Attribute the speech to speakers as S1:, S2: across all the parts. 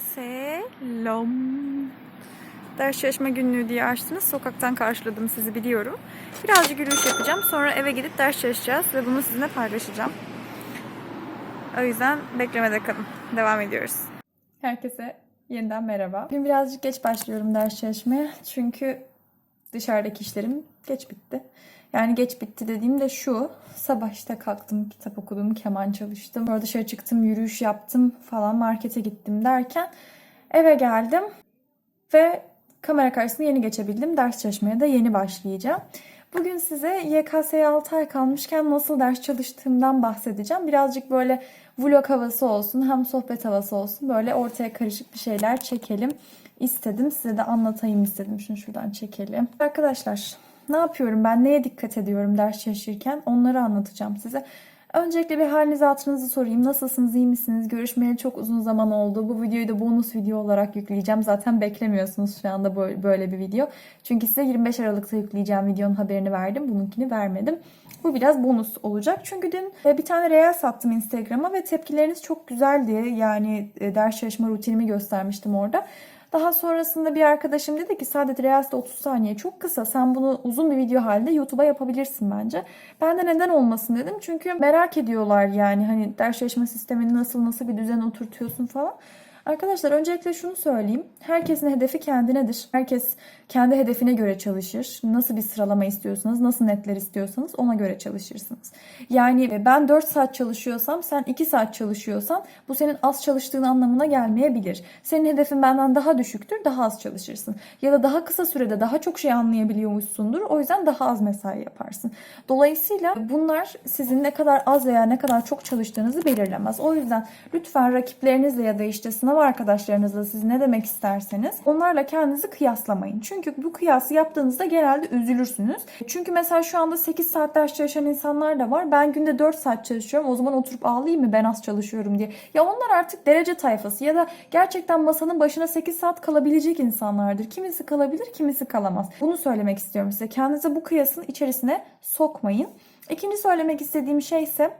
S1: Selam. Ders çalışma günlüğü diye açtınız. Sokaktan karşıladım sizi biliyorum. Birazcık yürüyüş yapacağım. Sonra eve gidip ders çalışacağız ve bunu sizinle paylaşacağım. O yüzden beklemede kalın. Devam ediyoruz. Herkese yeniden merhaba. Bugün birazcık geç başlıyorum ders çalışmaya. Çünkü dışarıdaki işlerim geç bitti. Yani geç bitti dediğim de şu. Sabah işte kalktım, kitap okudum, keman çalıştım. Sonra dışarı çıktım, yürüyüş yaptım falan, markete gittim derken eve geldim ve kamera karşısına yeni geçebildim. Ders çalışmaya da yeni başlayacağım. Bugün size YKS'ye 6 ay kalmışken nasıl ders çalıştığımdan bahsedeceğim. Birazcık böyle vlog havası olsun, hem sohbet havası olsun. Böyle ortaya karışık bir şeyler çekelim istedim. Size de anlatayım istedim. Şunu şuradan çekelim. Arkadaşlar ne yapıyorum ben? Neye dikkat ediyorum ders çalışırken? Onları anlatacağım size. Öncelikle bir halinizi hatırınızı sorayım. Nasılsınız, iyi misiniz? Görüşmeyeli çok uzun zaman oldu. Bu videoyu da bonus video olarak yükleyeceğim. Zaten beklemiyorsunuz şu anda böyle- bir video. Çünkü size 25 Aralık'ta yükleyeceğim videonun haberini verdim. Bununkini vermedim. Bu biraz bonus olacak. Çünkü dün e, bir tane reel sattım Instagram'a ve tepkileriniz çok güzeldi. Yani e, ders çalışma rutinimi göstermiştim orada. Daha sonrasında bir arkadaşım dedi ki sadece Reels'de 30 saniye çok kısa. Sen bunu uzun bir video halinde YouTube'a yapabilirsin bence. Ben de neden olmasın dedim. Çünkü merak ediyorlar yani hani ders çalışma sistemini nasıl nasıl bir düzen oturtuyorsun falan. Arkadaşlar öncelikle şunu söyleyeyim. Herkesin hedefi kendinedir. Herkes kendi hedefine göre çalışır. Nasıl bir sıralama istiyorsanız, nasıl netler istiyorsanız ona göre çalışırsınız. Yani ben 4 saat çalışıyorsam, sen 2 saat çalışıyorsan bu senin az çalıştığın anlamına gelmeyebilir. Senin hedefin benden daha düşüktür, daha az çalışırsın. Ya da daha kısa sürede daha çok şey anlayabiliyormuşsundur. O yüzden daha az mesai yaparsın. Dolayısıyla bunlar sizin ne kadar az veya ne kadar çok çalıştığınızı belirlemez. O yüzden lütfen rakiplerinizle ya da işte sınav arkadaşlarınızla siz ne demek isterseniz onlarla kendinizi kıyaslamayın. Çünkü bu kıyası yaptığınızda genelde üzülürsünüz. Çünkü mesela şu anda 8 saat ders çalışan insanlar da var. Ben günde 4 saat çalışıyorum. O zaman oturup ağlayayım mı ben az çalışıyorum diye. Ya onlar artık derece tayfası ya da gerçekten masanın başına 8 saat kalabilecek insanlardır. Kimisi kalabilir, kimisi kalamaz. Bunu söylemek istiyorum size. Kendinize bu kıyasın içerisine sokmayın. İkinci söylemek istediğim şey ise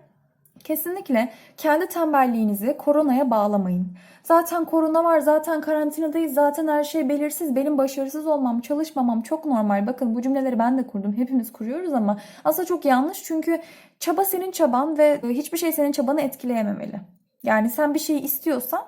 S1: Kesinlikle kendi tembelliğinizi koronaya bağlamayın. Zaten korona var, zaten karantinadayız, zaten her şey belirsiz. Benim başarısız olmam, çalışmamam çok normal. Bakın bu cümleleri ben de kurdum. Hepimiz kuruyoruz ama aslında çok yanlış. Çünkü çaba senin çaban ve hiçbir şey senin çabanı etkileyememeli. Yani sen bir şeyi istiyorsan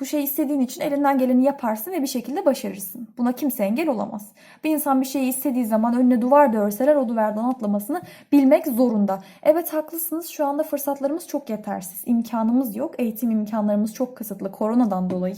S1: bu şeyi istediğin için elinden geleni yaparsın ve bir şekilde başarırsın. Buna kimse engel olamaz. Bir insan bir şeyi istediği zaman önüne duvar da örseler o duvardan atlamasını bilmek zorunda. Evet haklısınız şu anda fırsatlarımız çok yetersiz. İmkanımız yok. Eğitim imkanlarımız çok kısıtlı koronadan dolayı.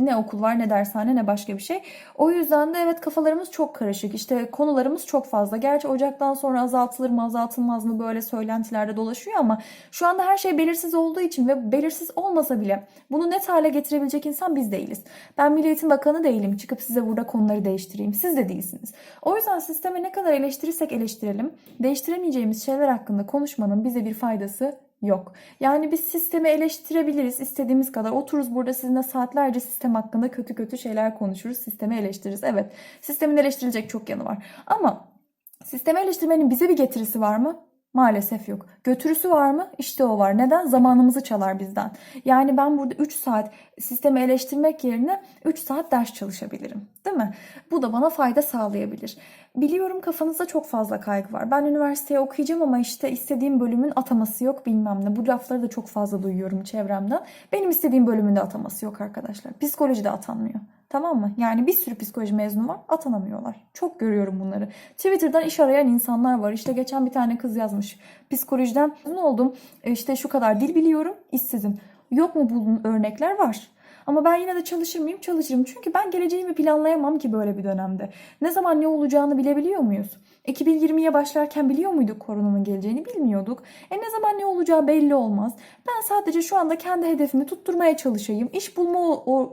S1: Ne okul var ne dershane ne başka bir şey. O yüzden de evet kafalarımız çok karışık. İşte konularımız çok fazla. Gerçi Ocak'tan sonra azaltılır mı azaltılmaz mı böyle söylentilerde dolaşıyor ama şu anda her şey belirsiz olduğu için ve belirsiz olmasa bile bunu net hale getirebilecek insan biz değiliz. Ben Milli Eğitim Bakanı değilim. Çıkıp size burada konuları değiştireyim. Siz de değilsiniz. O yüzden sisteme ne kadar eleştirirsek eleştirelim. Değiştiremeyeceğimiz şeyler hakkında konuşmanın bize bir faydası yok. Yani biz sistemi eleştirebiliriz istediğimiz kadar. Otururuz burada sizinle saatlerce sistem hakkında kötü kötü şeyler konuşuruz. Sistemi eleştiririz. Evet sistemin eleştirilecek çok yanı var. Ama sistemi eleştirmenin bize bir getirisi var mı? Maalesef yok. Götürüsü var mı? İşte o var. Neden? Zamanımızı çalar bizden. Yani ben burada 3 saat sistemi eleştirmek yerine 3 saat ders çalışabilirim. Değil mi? Bu da bana fayda sağlayabilir. Biliyorum kafanızda çok fazla kaygı var. Ben üniversiteye okuyacağım ama işte istediğim bölümün ataması yok bilmem ne. Bu lafları da çok fazla duyuyorum çevremden. Benim istediğim bölümün de ataması yok arkadaşlar. Psikoloji de atanmıyor. Tamam mı? Yani bir sürü psikoloji mezunu var atanamıyorlar. Çok görüyorum bunları. Twitter'dan iş arayan insanlar var. İşte geçen bir tane kız yazmış. Psikolojiden ne oldum? E İşte şu kadar dil biliyorum, işsizim. Yok mu bunun örnekler? Var. Ama ben yine de çalışır mıyım? Çalışırım. Çünkü ben geleceğimi planlayamam ki böyle bir dönemde. Ne zaman ne olacağını bilebiliyor muyuz? 2020'ye başlarken biliyor muyduk koronanın geleceğini? Bilmiyorduk. E ne zaman ne olacağı belli olmaz. Ben sadece şu anda kendi hedefimi tutturmaya çalışayım. İş bulma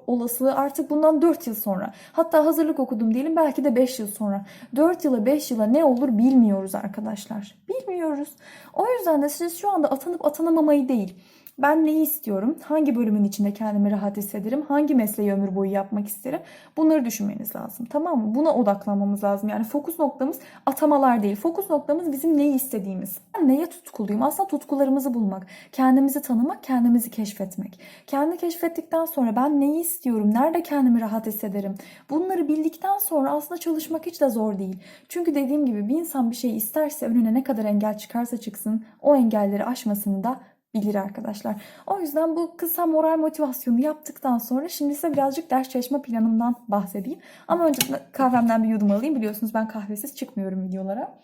S1: olasılığı artık bundan 4 yıl sonra. Hatta hazırlık okudum diyelim belki de 5 yıl sonra. 4 yıla 5 yıla ne olur bilmiyoruz arkadaşlar. Bilmiyoruz. O yüzden de siz şu anda atanıp atanamamayı değil Ben neyi istiyorum? Hangi bölümün içinde kendimi rahat hissederim? Hangi mesleği ömür boyu yapmak isterim? Bunları düşünmeniz lazım. Tamam mı? Buna odaklanmamız lazım. Yani fokus noktamız atamalar değil. Fokus noktamız bizim neyi istediğimiz. Ben neye tutkuluyum? Aslında tutkularımızı bulmak, kendimizi tanımak, kendimizi keşfetmek. Kendi keşfettikten sonra ben neyi istiyorum? Nerede kendimi rahat hissederim? Bunları bildikten sonra aslında çalışmak hiç de zor değil. Çünkü dediğim gibi bir insan bir şey isterse önüne ne kadar engel çıkarsa çıksın o engelleri aşmasını da bilir arkadaşlar. O yüzden bu kısa moral motivasyonu yaptıktan sonra şimdi size birazcık ders çalışma planımdan bahsedeyim. Ama önce kahvemden bir yudum alayım. Biliyorsunuz ben kahvesiz çıkmıyorum videolara.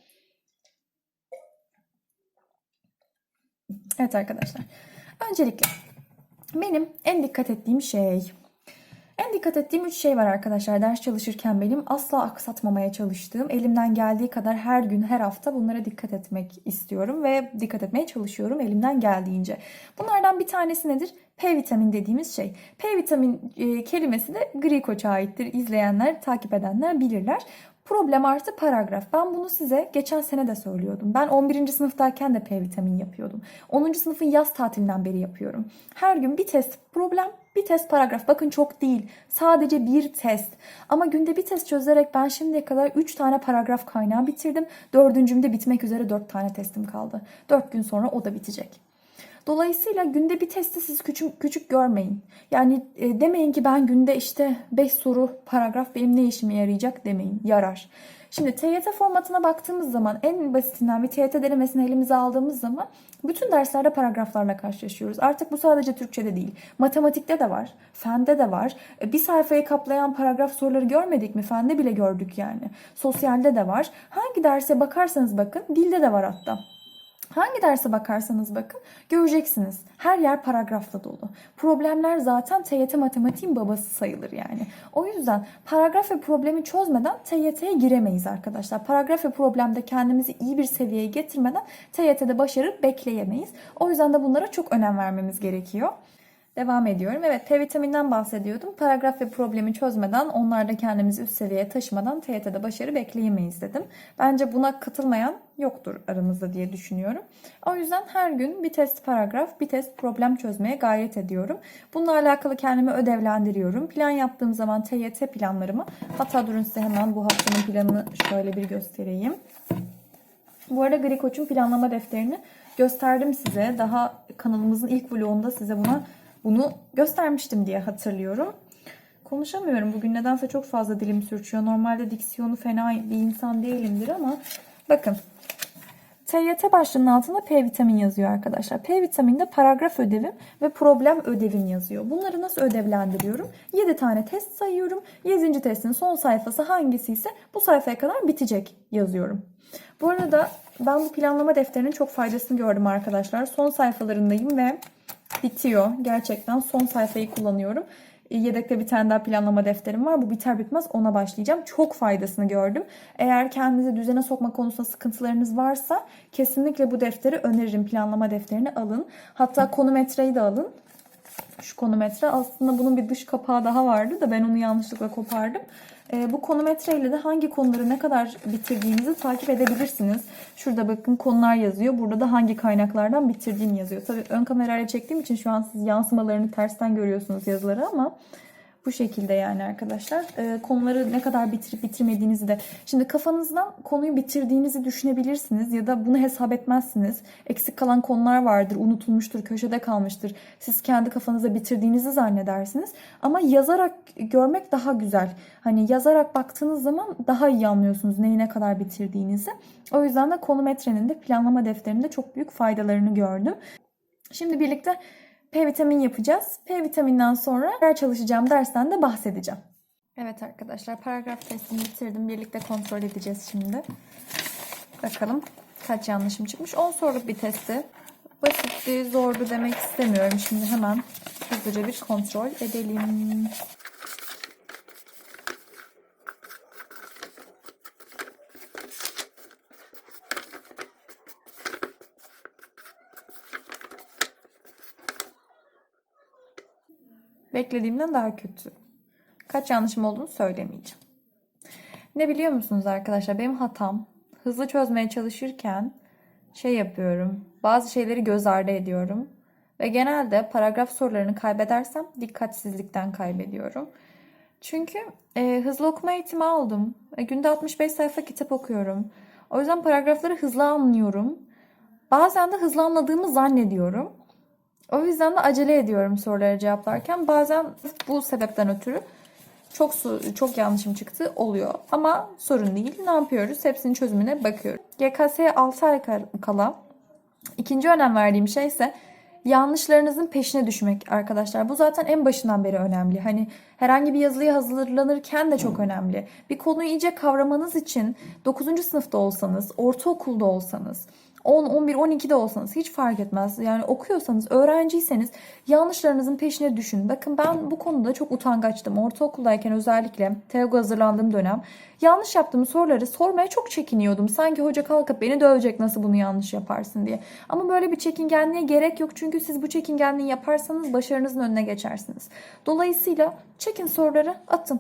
S1: Evet arkadaşlar. Öncelikle benim en dikkat ettiğim şey en dikkat ettiğim üç şey var arkadaşlar. Ders çalışırken benim asla aksatmamaya çalıştığım, elimden geldiği kadar her gün, her hafta bunlara dikkat etmek istiyorum ve dikkat etmeye çalışıyorum elimden geldiğince. Bunlardan bir tanesi nedir? P vitamin dediğimiz şey. P vitamin e, kelimesi de gri koça aittir. İzleyenler, takip edenler bilirler. Problem artı paragraf. Ben bunu size geçen sene de söylüyordum. Ben 11. sınıftayken de P vitamin yapıyordum. 10. sınıfın yaz tatilinden beri yapıyorum. Her gün bir test problem, bir test paragraf. Bakın çok değil. Sadece bir test. Ama günde bir test çözerek ben şimdiye kadar 3 tane paragraf kaynağı bitirdim. Dördüncümde bitmek üzere 4 tane testim kaldı. 4 gün sonra o da bitecek. Dolayısıyla günde bir testi siz küçük küçük görmeyin. Yani e, demeyin ki ben günde işte 5 soru paragraf benim ne işime yarayacak demeyin. Yarar. Şimdi TYT formatına baktığımız zaman en basitinden bir TYT denemesini elimize aldığımız zaman bütün derslerde paragraflarla karşılaşıyoruz. Artık bu sadece Türkçe'de değil. Matematikte de var, fende de var. E, Bir sayfayı kaplayan paragraf soruları görmedik mi? Fende bile gördük yani. Sosyalde de var. Hangi derse bakarsanız bakın dilde de var hatta. Hangi derse bakarsanız bakın göreceksiniz. Her yer paragrafla dolu. Problemler zaten TYT matematiğin babası sayılır yani. O yüzden paragraf ve problemi çözmeden TYT'ye giremeyiz arkadaşlar. Paragraf ve problemde kendimizi iyi bir seviyeye getirmeden TYT'de başarı bekleyemeyiz. O yüzden de bunlara çok önem vermemiz gerekiyor. Devam ediyorum. Evet P vitaminden bahsediyordum. Paragraf ve problemi çözmeden, onlarda kendimizi üst seviyeye taşımadan TYT'de başarı bekleyemeyiz dedim. Bence buna katılmayan yoktur aramızda diye düşünüyorum. O yüzden her gün bir test paragraf, bir test problem çözmeye gayret ediyorum. Bununla alakalı kendimi ödevlendiriyorum. Plan yaptığım zaman TYT planlarımı, hatta durun size hemen bu haftanın planını şöyle bir göstereyim. Bu arada Gri Koç'un planlama defterini gösterdim size. Daha kanalımızın ilk vlogunda size buna bunu göstermiştim diye hatırlıyorum. Konuşamıyorum bugün nedense çok fazla dilim sürçüyor. Normalde diksiyonu fena bir insan değilimdir ama bakın. TYT başlığının altında P vitamin yazıyor arkadaşlar. P vitaminde paragraf ödevim ve problem ödevim yazıyor. Bunları nasıl ödevlendiriyorum? 7 tane test sayıyorum. 7. testin son sayfası hangisi ise bu sayfaya kadar bitecek yazıyorum. Bu arada ben bu planlama defterinin çok faydasını gördüm arkadaşlar. Son sayfalarındayım ve bitiyor. Gerçekten son sayfayı kullanıyorum. E, Yedekte bir tane daha planlama defterim var. Bu biter bitmez ona başlayacağım. Çok faydasını gördüm. Eğer kendinizi düzene sokma konusunda sıkıntılarınız varsa kesinlikle bu defteri öneririm. Planlama defterini alın. Hatta konometreyi de alın. Şu konometre aslında bunun bir dış kapağı daha vardı da ben onu yanlışlıkla kopardım. Ee, bu konometre ile de hangi konuları ne kadar bitirdiğinizi takip edebilirsiniz. Şurada bakın konular yazıyor. Burada da hangi kaynaklardan bitirdiğim yazıyor. Tabii ön kamerayla çektiğim için şu an siz yansımalarını tersten görüyorsunuz yazıları ama bu şekilde yani arkadaşlar. Ee, konuları ne kadar bitirip bitirmediğinizi de. Şimdi kafanızdan konuyu bitirdiğinizi düşünebilirsiniz ya da bunu hesap etmezsiniz. Eksik kalan konular vardır, unutulmuştur, köşede kalmıştır. Siz kendi kafanızda bitirdiğinizi zannedersiniz. Ama yazarak görmek daha güzel. Hani yazarak baktığınız zaman daha iyi anlıyorsunuz neyi ne kadar bitirdiğinizi. O yüzden de konometrenin de planlama defterinde çok büyük faydalarını gördüm. Şimdi birlikte P vitamin yapacağız. P vitaminden sonra diğer çalışacağım dersten de bahsedeceğim. Evet arkadaşlar paragraf testini bitirdim. Birlikte kontrol edeceğiz şimdi. Bakalım kaç yanlışım çıkmış. 10 soruluk bir testi. Basitti, zordu demek istemiyorum. Şimdi hemen hızlıca bir kontrol edelim. Beklediğimden daha kötü. Kaç yanlışım olduğunu söylemeyeceğim. Ne biliyor musunuz arkadaşlar? Benim hatam hızlı çözmeye çalışırken şey yapıyorum. Bazı şeyleri göz ardı ediyorum. Ve genelde paragraf sorularını kaybedersem dikkatsizlikten kaybediyorum. Çünkü e, hızlı okuma eğitimi aldım. E, günde 65 sayfa kitap okuyorum. O yüzden paragrafları hızlı anlıyorum. Bazen de hızlı anladığımı zannediyorum. O yüzden de acele ediyorum soruları cevaplarken. Bazen bu sebepten ötürü çok çok yanlışım çıktı oluyor. Ama sorun değil. Ne yapıyoruz? Hepsinin çözümüne bakıyoruz. YKS'ye 6 ay kala ikinci önem verdiğim şey ise yanlışlarınızın peşine düşmek arkadaşlar. Bu zaten en başından beri önemli. Hani herhangi bir yazılıya hazırlanırken de çok önemli. Bir konuyu iyice kavramanız için 9. sınıfta olsanız, ortaokulda olsanız, 10, 11, 12'de olsanız hiç fark etmez. Yani okuyorsanız, öğrenciyseniz yanlışlarınızın peşine düşün. Bakın ben bu konuda çok utangaçtım. Ortaokuldayken özellikle TEOG hazırlandığım dönem yanlış yaptığım soruları sormaya çok çekiniyordum. Sanki hoca kalkıp beni dövecek nasıl bunu yanlış yaparsın diye. Ama böyle bir çekingenliğe gerek yok. Çünkü siz bu çekingenliği yaparsanız başarınızın önüne geçersiniz. Dolayısıyla çekin soruları atın.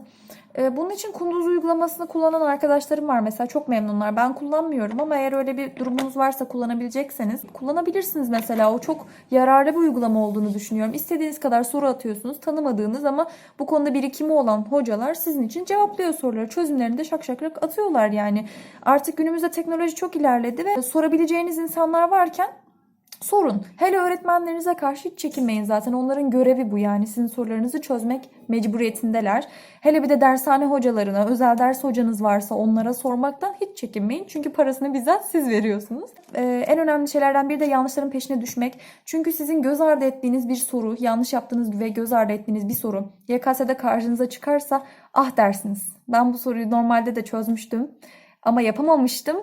S1: Ee, Bunun için Kunduz uygulamasını kullanan arkadaşlarım var. Mesela çok memnunlar. Ben kullanmıyorum ama eğer öyle bir durumunuz varsa kullanabilecekseniz kullanabilirsiniz mesela. O çok yararlı bir uygulama olduğunu düşünüyorum. İstediğiniz kadar soru atıyorsunuz. Tanımadığınız ama bu konuda birikimi olan hocalar sizin için cevaplıyor soruları. Çözümlerini de şak şak şak atıyorlar yani. Artık günümüzde teknoloji çok ilerledi ve sorabileceğiniz insanlar varken sorun. Hele öğretmenlerinize karşı hiç çekinmeyin zaten. Onların görevi bu yani. Sizin sorularınızı çözmek mecburiyetindeler. Hele bir de dershane hocalarına, özel ders hocanız varsa onlara sormaktan hiç çekinmeyin. Çünkü parasını bizzat siz veriyorsunuz. Ee, en önemli şeylerden biri de yanlışların peşine düşmek. Çünkü sizin göz ardı ettiğiniz bir soru, yanlış yaptığınız ve göz ardı ettiğiniz bir soru YKS'de karşınıza çıkarsa ah dersiniz. Ben bu soruyu normalde de çözmüştüm ama yapamamıştım.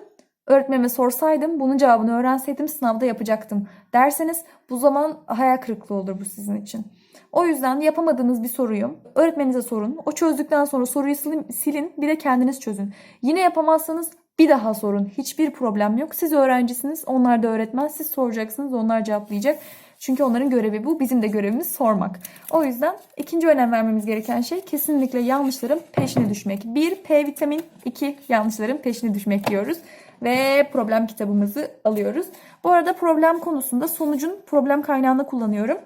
S1: Öğretmenime sorsaydım bunun cevabını öğrenseydim sınavda yapacaktım derseniz bu zaman hayal kırıklığı olur bu sizin için. O yüzden yapamadığınız bir soruyu öğretmeninize sorun. O çözdükten sonra soruyu silin, silin bir de kendiniz çözün. Yine yapamazsanız bir daha sorun. Hiçbir problem yok. Siz öğrencisiniz, onlar da öğretmen. Siz soracaksınız, onlar cevaplayacak. Çünkü onların görevi bu. Bizim de görevimiz sormak. O yüzden ikinci önem vermemiz gereken şey kesinlikle yanlışların peşine düşmek. Bir P vitamin, iki yanlışların peşine düşmek diyoruz. Ve problem kitabımızı alıyoruz. Bu arada problem konusunda sonucun problem kaynağını kullanıyorum.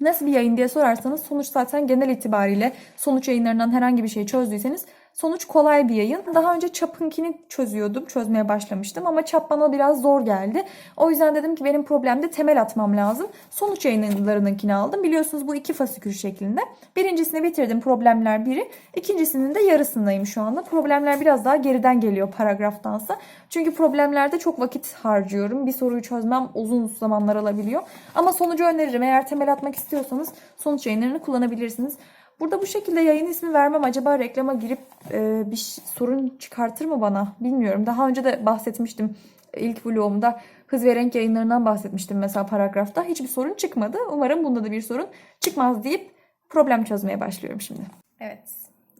S1: Nasıl bir yayın diye sorarsanız sonuç zaten genel itibariyle sonuç yayınlarından herhangi bir şey çözdüyseniz sonuç kolay bir yayın. Daha önce çapınkini çözüyordum, çözmeye başlamıştım ama çap bana biraz zor geldi. O yüzden dedim ki benim problemde temel atmam lazım. Sonuç yayınlarınınkini aldım. Biliyorsunuz bu iki fasikül şeklinde. Birincisini bitirdim problemler biri. İkincisinin de yarısındayım şu anda. Problemler biraz daha geriden geliyor paragraftansa. Çünkü problemlerde çok vakit harcıyorum. Bir soruyu çözmem uzun zamanlar alabiliyor. Ama sonucu öneririm. Eğer temel atmak istiyorsanız sonuç yayınlarını kullanabilirsiniz. Burada bu şekilde yayın ismi vermem acaba reklama girip e, bir sorun çıkartır mı bana bilmiyorum. Daha önce de bahsetmiştim ilk vlogumda hız ve renk yayınlarından bahsetmiştim mesela paragrafta. Hiçbir sorun çıkmadı. Umarım bunda da bir sorun çıkmaz deyip problem çözmeye başlıyorum şimdi. Evet.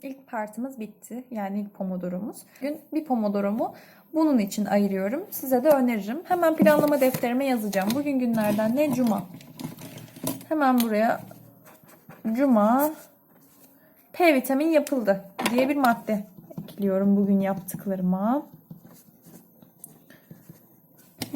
S1: ilk partımız bitti. Yani ilk pomodoromuz. Bugün bir pomodoromu bunun için ayırıyorum. Size de öneririm. Hemen planlama defterime yazacağım. Bugün günlerden ne? Cuma. Hemen buraya Cuma P vitamin yapıldı diye bir madde ekliyorum bugün yaptıklarıma.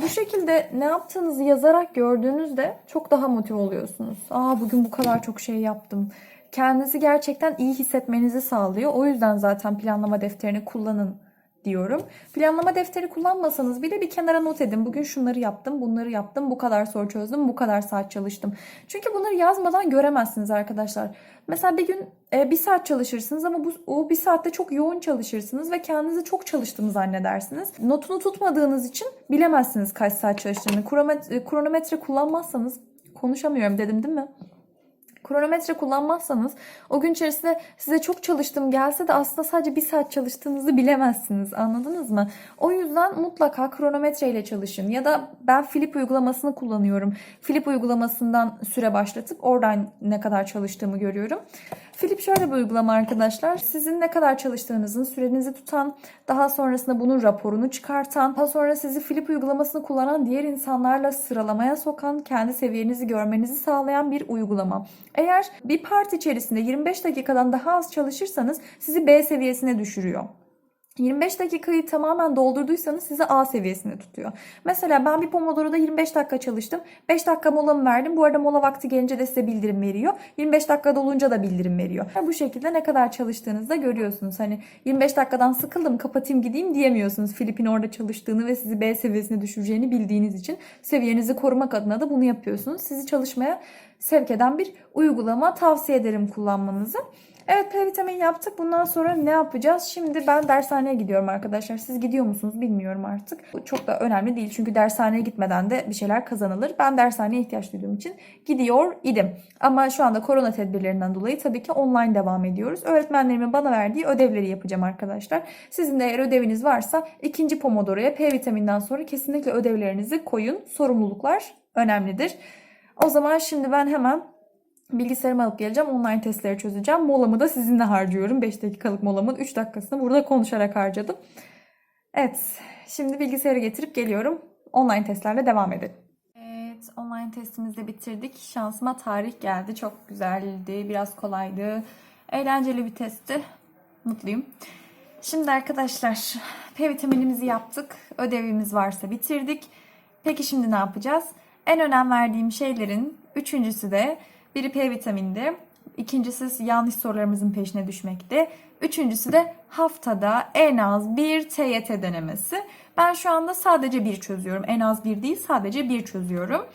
S1: Bu şekilde ne yaptığınızı yazarak gördüğünüzde çok daha motive oluyorsunuz. Aa bugün bu kadar çok şey yaptım. Kendinizi gerçekten iyi hissetmenizi sağlıyor. O yüzden zaten planlama defterini kullanın diyorum. Planlama defteri kullanmasanız bile bir kenara not edin. Bugün şunları yaptım, bunları yaptım, bu kadar soru çözdüm, bu kadar saat çalıştım. Çünkü bunları yazmadan göremezsiniz arkadaşlar. Mesela bir gün e, bir saat çalışırsınız ama bu, o bir saatte çok yoğun çalışırsınız ve kendinizi çok çalıştığını zannedersiniz. Notunu tutmadığınız için bilemezsiniz kaç saat çalıştığını. Kronometre, kronometre kullanmazsanız konuşamıyorum dedim değil mi? Kronometre kullanmazsanız o gün içerisinde size çok çalıştım gelse de aslında sadece bir saat çalıştığınızı bilemezsiniz. Anladınız mı? O yüzden mutlaka kronometre ile çalışın. Ya da ben Flip uygulamasını kullanıyorum. Flip uygulamasından süre başlatıp oradan ne kadar çalıştığımı görüyorum. Flip şöyle bir uygulama arkadaşlar. Sizin ne kadar çalıştığınızın sürenizi tutan, daha sonrasında bunun raporunu çıkartan, daha sonra sizi Flip uygulamasını kullanan diğer insanlarla sıralamaya sokan, kendi seviyenizi görmenizi sağlayan bir uygulama. Eğer bir part içerisinde 25 dakikadan daha az çalışırsanız sizi B seviyesine düşürüyor. 25 dakikayı tamamen doldurduysanız sizi A seviyesinde tutuyor. Mesela ben bir Pomodoro'da 25 dakika çalıştım. 5 dakika molamı verdim. Bu arada mola vakti gelince de size bildirim veriyor. 25 dakika dolunca da bildirim veriyor. Bu şekilde ne kadar çalıştığınızı da görüyorsunuz. Hani 25 dakikadan sıkıldım kapatayım gideyim diyemiyorsunuz. Filip'in orada çalıştığını ve sizi B seviyesine düşüreceğini bildiğiniz için seviyenizi korumak adına da bunu yapıyorsunuz. Sizi çalışmaya sevk eden bir uygulama tavsiye ederim kullanmanızı. Evet P vitamini yaptık. Bundan sonra ne yapacağız? Şimdi ben dershaneye gidiyorum arkadaşlar. Siz gidiyor musunuz bilmiyorum artık. Bu çok da önemli değil. Çünkü dershaneye gitmeden de bir şeyler kazanılır. Ben dershaneye ihtiyaç duyduğum için gidiyor idim. Ama şu anda korona tedbirlerinden dolayı tabii ki online devam ediyoruz. Öğretmenlerimin bana verdiği ödevleri yapacağım arkadaşlar. Sizin de eğer ödeviniz varsa ikinci Pomodoro'ya P vitaminden sonra kesinlikle ödevlerinizi koyun. Sorumluluklar önemlidir. O zaman şimdi ben hemen Bilgisayarımı alıp geleceğim. Online testleri çözeceğim. Molamı da sizinle harcıyorum. 5 dakikalık molamın 3 dakikasını burada konuşarak harcadım. Evet. Şimdi bilgisayarı getirip geliyorum. Online testlerle devam edelim. Evet. Online testimizi de bitirdik. Şansıma tarih geldi. Çok güzeldi. Biraz kolaydı. Eğlenceli bir testti. Mutluyum. Şimdi arkadaşlar P vitaminimizi yaptık. Ödevimiz varsa bitirdik. Peki şimdi ne yapacağız? En önem verdiğim şeylerin üçüncüsü de biri P vitamindi. İkincisi yanlış sorularımızın peşine düşmekti. Üçüncüsü de haftada en az bir TYT denemesi. Ben şu anda sadece bir çözüyorum. En az bir değil sadece bir çözüyorum.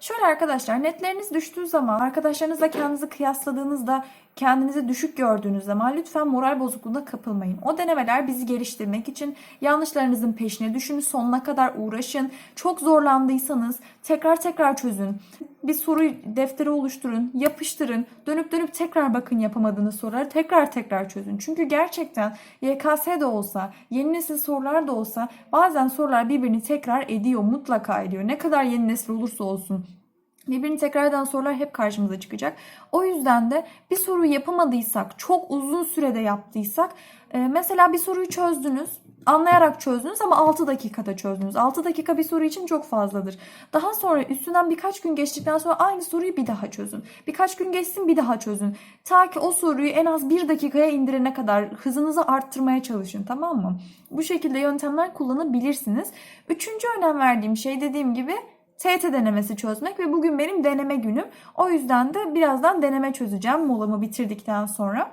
S1: Şöyle arkadaşlar netleriniz düştüğü zaman arkadaşlarınızla kendinizi kıyasladığınızda kendinizi düşük gördüğünüz zaman lütfen moral bozukluğuna kapılmayın. O denemeler bizi geliştirmek için yanlışlarınızın peşine düşün, sonuna kadar uğraşın. Çok zorlandıysanız tekrar tekrar çözün. Bir soru defteri oluşturun, yapıştırın. Dönüp dönüp tekrar bakın yapamadığınız soruları tekrar tekrar çözün. Çünkü gerçekten YKS de olsa, yeni nesil sorular da olsa bazen sorular birbirini tekrar ediyor, mutlaka ediyor. Ne kadar yeni nesil olursa olsun. Birbirini tekrar eden sorular hep karşımıza çıkacak. O yüzden de bir soruyu yapamadıysak, çok uzun sürede yaptıysak, e, mesela bir soruyu çözdünüz, anlayarak çözdünüz ama 6 dakikada çözdünüz. 6 dakika bir soru için çok fazladır. Daha sonra üstünden birkaç gün geçtikten sonra aynı soruyu bir daha çözün. Birkaç gün geçsin bir daha çözün. Ta ki o soruyu en az 1 dakikaya indirene kadar hızınızı arttırmaya çalışın tamam mı? Bu şekilde yöntemler kullanabilirsiniz. Üçüncü önem verdiğim şey dediğim gibi TET denemesi çözmek ve bugün benim deneme günüm. O yüzden de birazdan deneme çözeceğim molamı bitirdikten sonra.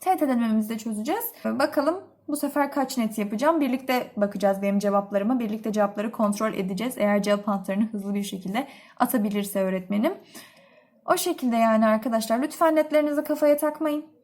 S1: TET denememizi de çözeceğiz. Bakalım bu sefer kaç net yapacağım. Birlikte bakacağız benim cevaplarıma. Birlikte cevapları kontrol edeceğiz. Eğer cevap antlarını hızlı bir şekilde atabilirse öğretmenim. O şekilde yani arkadaşlar. Lütfen netlerinizi kafaya takmayın.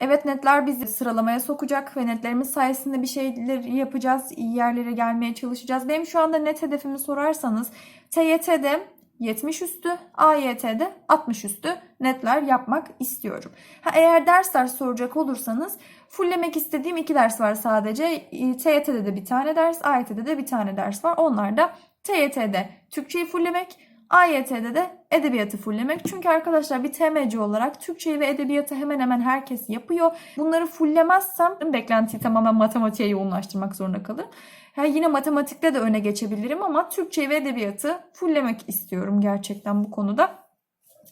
S1: Evet netler bizi sıralamaya sokacak ve netlerimiz sayesinde bir şeyler yapacağız. iyi yerlere gelmeye çalışacağız. Benim şu anda net hedefimi sorarsanız TYT'de 70 üstü, AYT'de 60 üstü netler yapmak istiyorum. Ha, eğer ders ders soracak olursanız fulllemek istediğim iki ders var sadece. TYT'de de bir tane ders, AYT'de de bir tane ders var. Onlar da TYT'de Türkçeyi fulllemek, AYT'de de edebiyatı fulllemek. Çünkü arkadaşlar bir TMC olarak Türkçeyi ve edebiyatı hemen hemen herkes yapıyor. Bunları fulllemezsem beklentiyi tamamen matematiğe yoğunlaştırmak zorunda kalırım. Yani yine matematikte de öne geçebilirim ama Türkçe ve edebiyatı fulllemek istiyorum gerçekten bu konuda.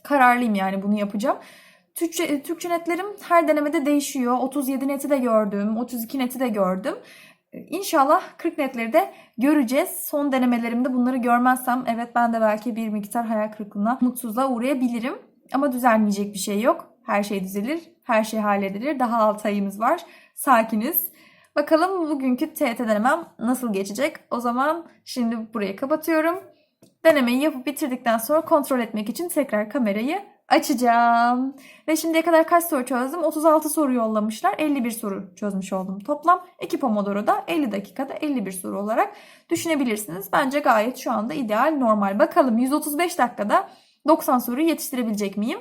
S1: Kararlıyım yani bunu yapacağım. Türkçe, Türkçe netlerim her denemede değişiyor. 37 neti de gördüm, 32 neti de gördüm. İnşallah 40 netleri de göreceğiz. Son denemelerimde bunları görmezsem evet ben de belki bir miktar hayal kırıklığına, mutsuzluğa uğrayabilirim. Ama düzelmeyecek bir şey yok. Her şey düzelir, her şey halledilir. Daha 6 ayımız var. Sakiniz. Bakalım bugünkü TET denemem nasıl geçecek? O zaman şimdi burayı kapatıyorum. Denemeyi yapıp bitirdikten sonra kontrol etmek için tekrar kamerayı açacağım. Ve şimdiye kadar kaç soru çözdüm? 36 soru yollamışlar. 51 soru çözmüş oldum toplam. 2 Pomodoro'da 50 dakikada 51 soru olarak düşünebilirsiniz. Bence gayet şu anda ideal, normal. Bakalım 135 dakikada 90 soruyu yetiştirebilecek miyim?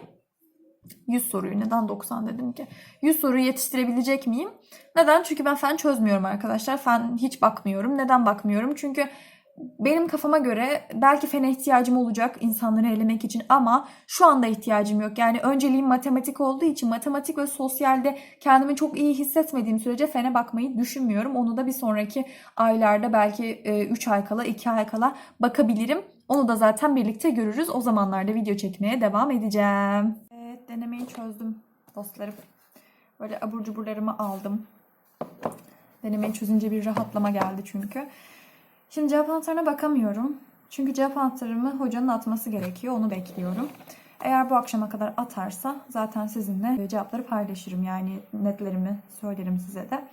S1: 100 soruyu neden 90 dedim ki? 100 soruyu yetiştirebilecek miyim? Neden? Çünkü ben fen çözmüyorum arkadaşlar. Fen hiç bakmıyorum. Neden bakmıyorum? Çünkü benim kafama göre belki fene ihtiyacım olacak insanları elemek için ama şu anda ihtiyacım yok. Yani önceliğim matematik olduğu için matematik ve sosyalde kendimi çok iyi hissetmediğim sürece fene bakmayı düşünmüyorum. Onu da bir sonraki aylarda belki 3 ay kala 2 ay kala bakabilirim. Onu da zaten birlikte görürüz. O zamanlarda video çekmeye devam edeceğim. Evet denemeyi çözdüm dostlarım. Böyle abur cuburlarımı aldım. Denemeyi çözünce bir rahatlama geldi çünkü. Şimdi cevap anahtarına bakamıyorum. Çünkü cevap anahtarımı hocanın atması gerekiyor. Onu bekliyorum. Eğer bu akşama kadar atarsa zaten sizinle cevapları paylaşırım. Yani netlerimi söylerim size de.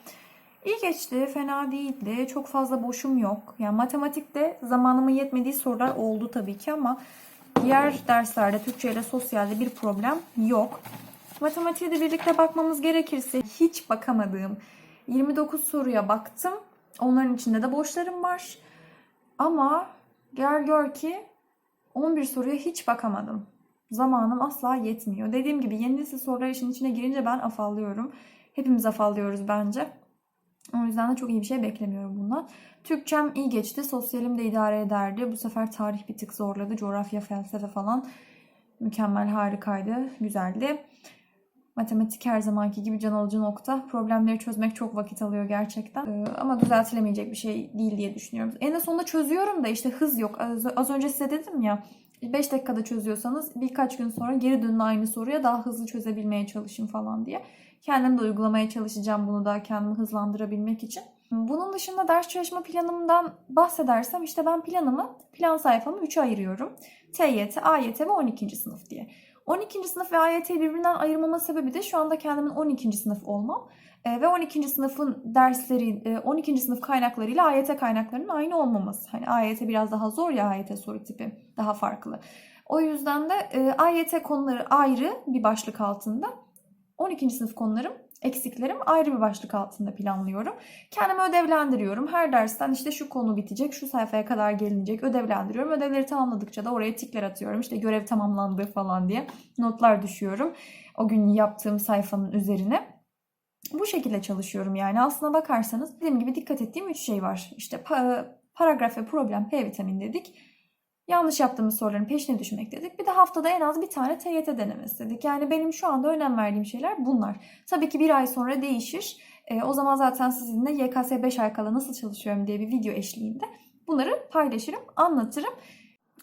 S1: İyi geçti, fena değildi. Çok fazla boşum yok. Yani matematikte zamanımın yetmediği sorular oldu tabii ki ama diğer derslerde Türkçe ile sosyalde bir problem yok. Matematiğe de birlikte bakmamız gerekirse hiç bakamadığım 29 soruya baktım. Onların içinde de boşlarım var. Ama gel gör ki 11 soruya hiç bakamadım. Zamanım asla yetmiyor. Dediğim gibi yeni nesil sorular işin içine girince ben afallıyorum. Hepimiz afallıyoruz bence. O yüzden de çok iyi bir şey beklemiyorum bundan. Türkçem iyi geçti. Sosyalim de idare ederdi. Bu sefer tarih bir tık zorladı. Coğrafya, felsefe falan mükemmel, harikaydı, güzeldi. Matematik her zamanki gibi can alıcı nokta. Problemleri çözmek çok vakit alıyor gerçekten. Ee, ama düzeltilemeyecek bir şey değil diye düşünüyorum. En sonunda çözüyorum da işte hız yok. Az, az önce size dedim ya 5 dakikada çözüyorsanız birkaç gün sonra geri dönün aynı soruya daha hızlı çözebilmeye çalışın falan diye. Kendim de uygulamaya çalışacağım bunu da kendimi hızlandırabilmek için. Bunun dışında ders çalışma planımdan bahsedersem işte ben planımı, plan sayfamı 3'e ayırıyorum. TYT, AYT ve 12. sınıf diye. 12. sınıf ve AYT'yi birbirinden ayırmama sebebi de şu anda kendimin 12. sınıf olmam. E, ve 12. sınıfın dersleri, e, 12. sınıf kaynaklarıyla AYT kaynaklarının aynı olmaması. Hani AYT biraz daha zor ya AYT soru tipi daha farklı. O yüzden de e, AYT konuları ayrı bir başlık altında. 12. sınıf konularım, eksiklerim ayrı bir başlık altında planlıyorum. Kendimi ödevlendiriyorum. Her dersten işte şu konu bitecek, şu sayfaya kadar gelinecek ödevlendiriyorum. Ödevleri tamamladıkça da oraya tikler atıyorum. İşte görev tamamlandı falan diye notlar düşüyorum. O gün yaptığım sayfanın üzerine. Bu şekilde çalışıyorum yani. Aslına bakarsanız dediğim gibi dikkat ettiğim 3 şey var. İşte pa- paragraf ve problem P vitamini dedik. Yanlış yaptığımız soruların peşine düşmek dedik. Bir de haftada en az bir tane TYT denemesi dedik. Yani benim şu anda önem verdiğim şeyler bunlar. Tabii ki bir ay sonra değişir. E, o zaman zaten sizinle YKS 5 ay kala nasıl çalışıyorum diye bir video eşliğinde bunları paylaşırım, anlatırım.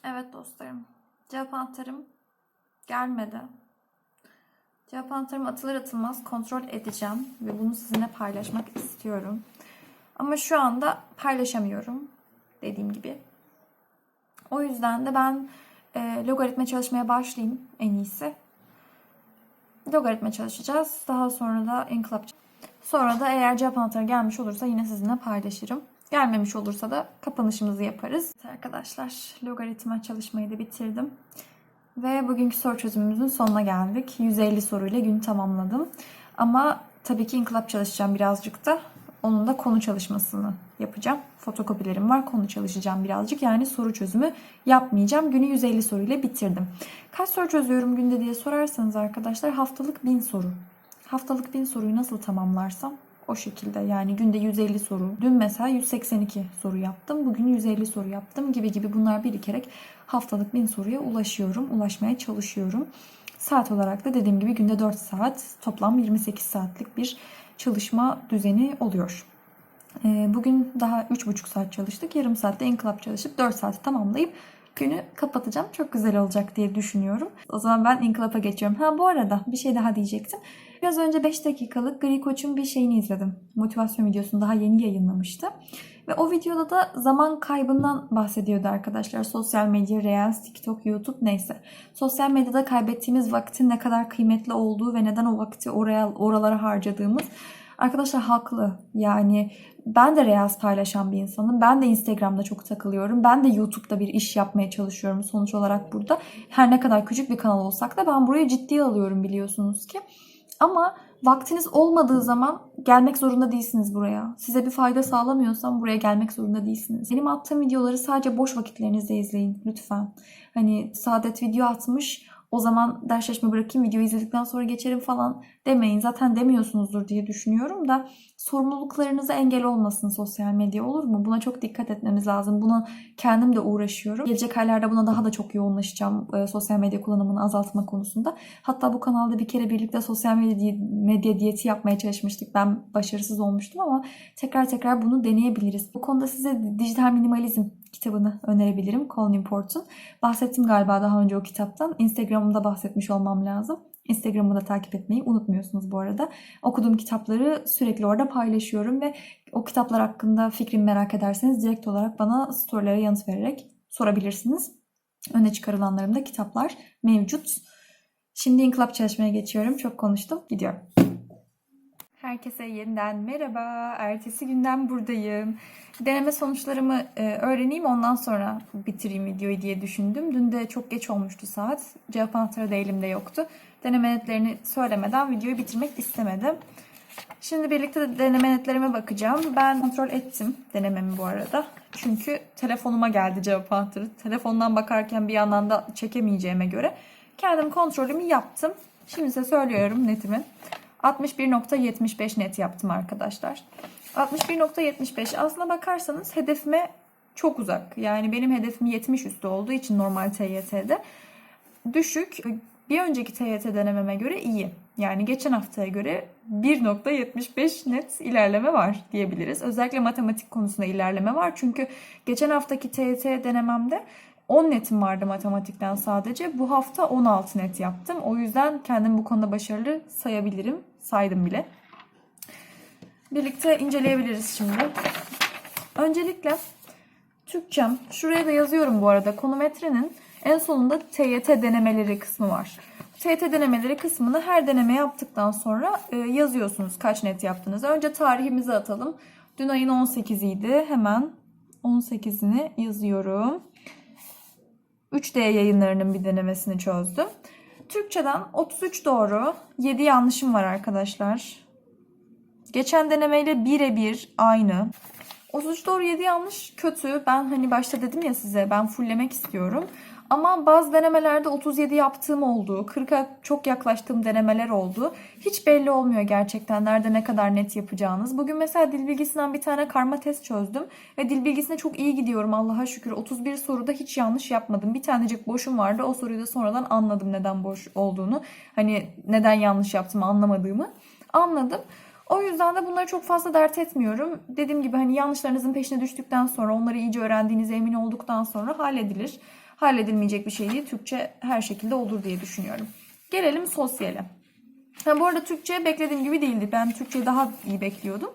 S1: Evet dostlarım, cevap anahtarım gelmedi. Cevap anahtarım atılır atılmaz kontrol edeceğim ve bunu sizinle paylaşmak istiyorum. Ama şu anda paylaşamıyorum dediğim gibi. O yüzden de ben e, logaritma çalışmaya başlayayım en iyisi. Logaritma çalışacağız. Daha sonra da inkılap. Sonra da eğer cevap anahtarı gelmiş olursa yine sizinle paylaşırım. Gelmemiş olursa da kapanışımızı yaparız. Arkadaşlar logaritma çalışmayı da bitirdim. Ve bugünkü soru çözümümüzün sonuna geldik. 150 soruyla gün tamamladım. Ama tabii ki inkılap çalışacağım birazcık da. Onun da konu çalışmasını yapacağım. Fotokopilerim var. Konu çalışacağım birazcık. Yani soru çözümü yapmayacağım. Günü 150 soruyla bitirdim. Kaç soru çözüyorum günde diye sorarsanız arkadaşlar haftalık 1000 soru. Haftalık 1000 soruyu nasıl tamamlarsam o şekilde yani günde 150 soru. Dün mesela 182 soru yaptım. Bugün 150 soru yaptım gibi gibi bunlar birikerek haftalık 1000 soruya ulaşıyorum. Ulaşmaya çalışıyorum. Saat olarak da dediğim gibi günde 4 saat toplam 28 saatlik bir çalışma düzeni oluyor. Ee, Bugün daha 3,5 saat çalıştık. Yarım saatte inkılap çalışıp 4 saati tamamlayıp günü kapatacağım. Çok güzel olacak diye düşünüyorum. O zaman ben inkılapa geçiyorum. Ha bu arada bir şey daha diyecektim. Biraz önce 5 dakikalık Gri Koç'un bir şeyini izledim. Motivasyon videosunu daha yeni yayınlamıştı. Ve o videoda da zaman kaybından bahsediyordu arkadaşlar. Sosyal medya, Reels, TikTok, YouTube neyse. Sosyal medyada kaybettiğimiz vaktin ne kadar kıymetli olduğu ve neden o vakti oraya oralara harcadığımız. Arkadaşlar haklı. Yani ben de Reels paylaşan bir insanım. Ben de Instagram'da çok takılıyorum. Ben de YouTube'da bir iş yapmaya çalışıyorum sonuç olarak burada. Her ne kadar küçük bir kanal olsak da ben burayı ciddiye alıyorum biliyorsunuz ki. Ama vaktiniz olmadığı zaman gelmek zorunda değilsiniz buraya. Size bir fayda sağlamıyorsam buraya gelmek zorunda değilsiniz. Benim attığım videoları sadece boş vakitlerinizde izleyin lütfen. Hani Saadet video atmış o zaman ders çalışma bırakayım videoyu izledikten sonra geçerim falan demeyin. Zaten demiyorsunuzdur diye düşünüyorum da sorumluluklarınıza engel olmasın sosyal medya olur mu? Buna çok dikkat etmemiz lazım. Buna kendim de uğraşıyorum. Gelecek aylarda buna daha da çok yoğunlaşacağım e, sosyal medya kullanımını azaltma konusunda. Hatta bu kanalda bir kere birlikte sosyal medya, medya diyeti yapmaya çalışmıştık. Ben başarısız olmuştum ama tekrar tekrar bunu deneyebiliriz. Bu konuda size dijital minimalizm kitabını önerebilirim. Colin Port'un. Bahsettim galiba daha önce o kitaptan. Instagram'ımda bahsetmiş olmam lazım. Instagram'ı da takip etmeyi unutmuyorsunuz bu arada. Okuduğum kitapları sürekli orada paylaşıyorum ve o kitaplar hakkında fikrimi merak ederseniz direkt olarak bana storylere yanıt vererek sorabilirsiniz. Öne çıkarılanlarım da kitaplar mevcut. Şimdi inkılap çalışmaya geçiyorum. Çok konuştum. Gidiyorum. Herkese yeniden merhaba. Ertesi günden buradayım. Deneme sonuçlarımı e, öğreneyim ondan sonra bitireyim videoyu diye düşündüm. Dün de çok geç olmuştu saat. Cevap anahtarı da elimde yoktu. Deneme netlerini söylemeden videoyu bitirmek istemedim. Şimdi birlikte de deneme netlerime bakacağım. Ben kontrol ettim denememi bu arada. Çünkü telefonuma geldi cevap anahtarı. Telefondan bakarken bir yandan da çekemeyeceğime göre kendim kontrolümü yaptım. Şimdi size söylüyorum netimi. 61.75 net yaptım arkadaşlar. 61.75 aslına bakarsanız hedefime çok uzak. Yani benim hedefim 70 üstü olduğu için normal TYT'de düşük. Bir önceki TYT denememe göre iyi. Yani geçen haftaya göre 1.75 net ilerleme var diyebiliriz. Özellikle matematik konusunda ilerleme var. Çünkü geçen haftaki TYT denememde 10 netim vardı matematikten sadece. Bu hafta 16 net yaptım. O yüzden kendimi bu konuda başarılı sayabilirim. Saydım bile. Birlikte inceleyebiliriz şimdi. Öncelikle Türkçem. Şuraya da yazıyorum bu arada. Konometrenin en sonunda TYT denemeleri kısmı var. TYT denemeleri kısmını her deneme yaptıktan sonra e, yazıyorsunuz kaç net yaptınız. Önce tarihimizi atalım. Dün ayın 18'iydi. Hemen 18'ini yazıyorum. 3D yayınlarının bir denemesini çözdüm. Türkçeden 33 doğru, 7 yanlışım var arkadaşlar. Geçen denemeyle birebir aynı. 33 doğru 7 yanlış kötü. Ben hani başta dedim ya size ben fulllemek istiyorum. Ama bazı denemelerde 37 yaptığım oldu. 40'a çok yaklaştığım denemeler oldu. Hiç belli olmuyor gerçekten nerede ne kadar net yapacağınız. Bugün mesela dil bilgisinden bir tane karma test çözdüm. Ve dil bilgisine çok iyi gidiyorum Allah'a şükür. 31 soruda hiç yanlış yapmadım. Bir tanecik boşum vardı. O soruyu da sonradan anladım neden boş olduğunu. Hani neden yanlış yaptığımı anlamadığımı. Anladım. O yüzden de bunları çok fazla dert etmiyorum. Dediğim gibi hani yanlışlarınızın peşine düştükten sonra onları iyice öğrendiğinize emin olduktan sonra halledilir. Halledilmeyecek bir şey değil. Türkçe her şekilde olur diye düşünüyorum. Gelelim sosyale. Ha, bu arada Türkçe beklediğim gibi değildi. Ben Türkçeyi daha iyi bekliyordum.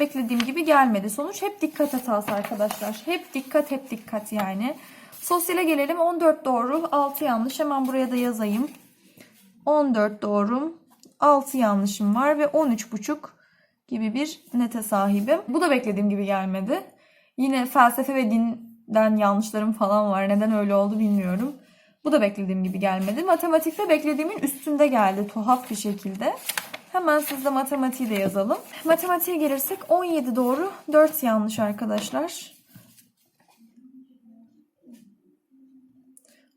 S1: Beklediğim gibi gelmedi. Sonuç hep dikkat hatası arkadaşlar. Hep dikkat hep dikkat yani. Sosyale gelelim. 14 doğru 6 yanlış. Hemen buraya da yazayım. 14 doğru 6 yanlışım var ve 13,5 gibi bir nete sahibim. Bu da beklediğim gibi gelmedi. Yine felsefe ve dinden yanlışlarım falan var. Neden öyle oldu bilmiyorum. Bu da beklediğim gibi gelmedi. Matematikte beklediğimin üstünde geldi tuhaf bir şekilde. Hemen sizde matematiği de yazalım. Matematiğe gelirsek 17 doğru 4 yanlış arkadaşlar.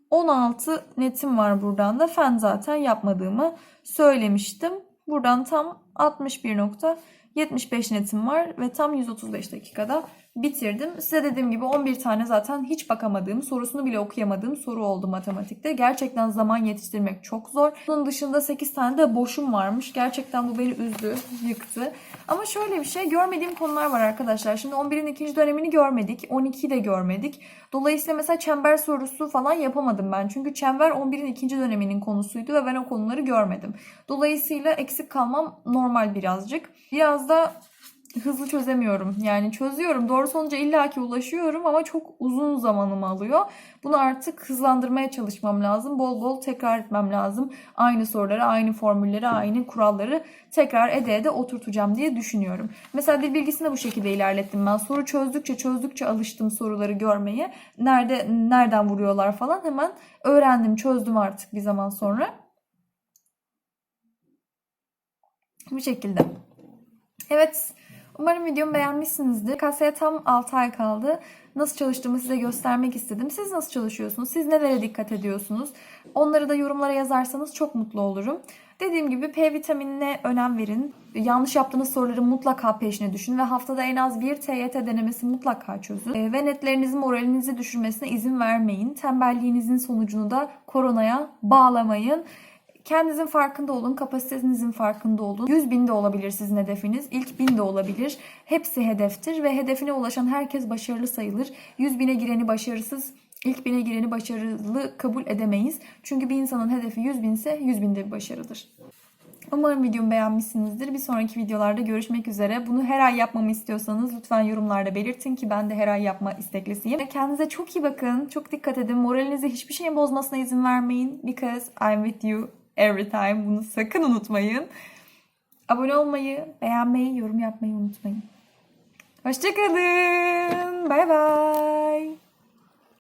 S1: 16 netim var buradan da. Fen zaten yapmadığımı söylemiştim. Buradan tam 61.75 netim var ve tam 135 dakikada bitirdim. Size dediğim gibi 11 tane zaten hiç bakamadığım, sorusunu bile okuyamadığım soru oldu matematikte. Gerçekten zaman yetiştirmek çok zor. Bunun dışında 8 tane de boşum varmış. Gerçekten bu beni üzdü, yıktı. Ama şöyle bir şey, görmediğim konular var arkadaşlar. Şimdi 11'in ikinci dönemini görmedik, 12'yi de görmedik. Dolayısıyla mesela çember sorusu falan yapamadım ben. Çünkü çember 11'in ikinci döneminin konusuydu ve ben o konuları görmedim. Dolayısıyla eksik kalmam normal birazcık. Biraz da hızlı çözemiyorum. Yani çözüyorum. Doğru sonuca illaki ulaşıyorum ama çok uzun zamanımı alıyor. Bunu artık hızlandırmaya çalışmam lazım. Bol bol tekrar etmem lazım. Aynı soruları, aynı formülleri, aynı kuralları tekrar ede ede oturtacağım diye düşünüyorum. Mesela dil bilgisini bu şekilde ilerlettim ben. Soru çözdükçe çözdükçe alıştım soruları görmeye. Nerede nereden vuruyorlar falan hemen öğrendim, çözdüm artık bir zaman sonra. Bu şekilde. Evet, Umarım videomu beğenmişsinizdir. Kasaya tam 6 ay kaldı. Nasıl çalıştığımı size göstermek istedim. Siz nasıl çalışıyorsunuz? Siz nelere dikkat ediyorsunuz? Onları da yorumlara yazarsanız çok mutlu olurum. Dediğim gibi P vitaminine önem verin. Yanlış yaptığınız soruları mutlaka peşine düşün ve haftada en az bir TYT denemesi mutlaka çözün. E, ve netlerinizin moralinizi düşürmesine izin vermeyin. Tembelliğinizin sonucunu da koronaya bağlamayın. Kendinizin farkında olun, kapasitenizin farkında olun. 100 bin de olabilir sizin hedefiniz, ilk bin de olabilir. Hepsi hedeftir ve hedefine ulaşan herkes başarılı sayılır. 100 bine gireni başarısız ilk bine gireni başarılı kabul edemeyiz. Çünkü bir insanın hedefi 100 binse 100 binde bir başarıdır. Umarım videomu beğenmişsinizdir. Bir sonraki videolarda görüşmek üzere. Bunu her ay yapmamı istiyorsanız lütfen yorumlarda belirtin ki ben de her ay yapma isteklisiyim. Kendinize çok iyi bakın. Çok dikkat edin. Moralinizi hiçbir şeyin bozmasına izin vermeyin. Because I'm with you every time. Bunu sakın unutmayın. Abone olmayı, beğenmeyi, yorum yapmayı unutmayın. Hoşçakalın. Bay bay.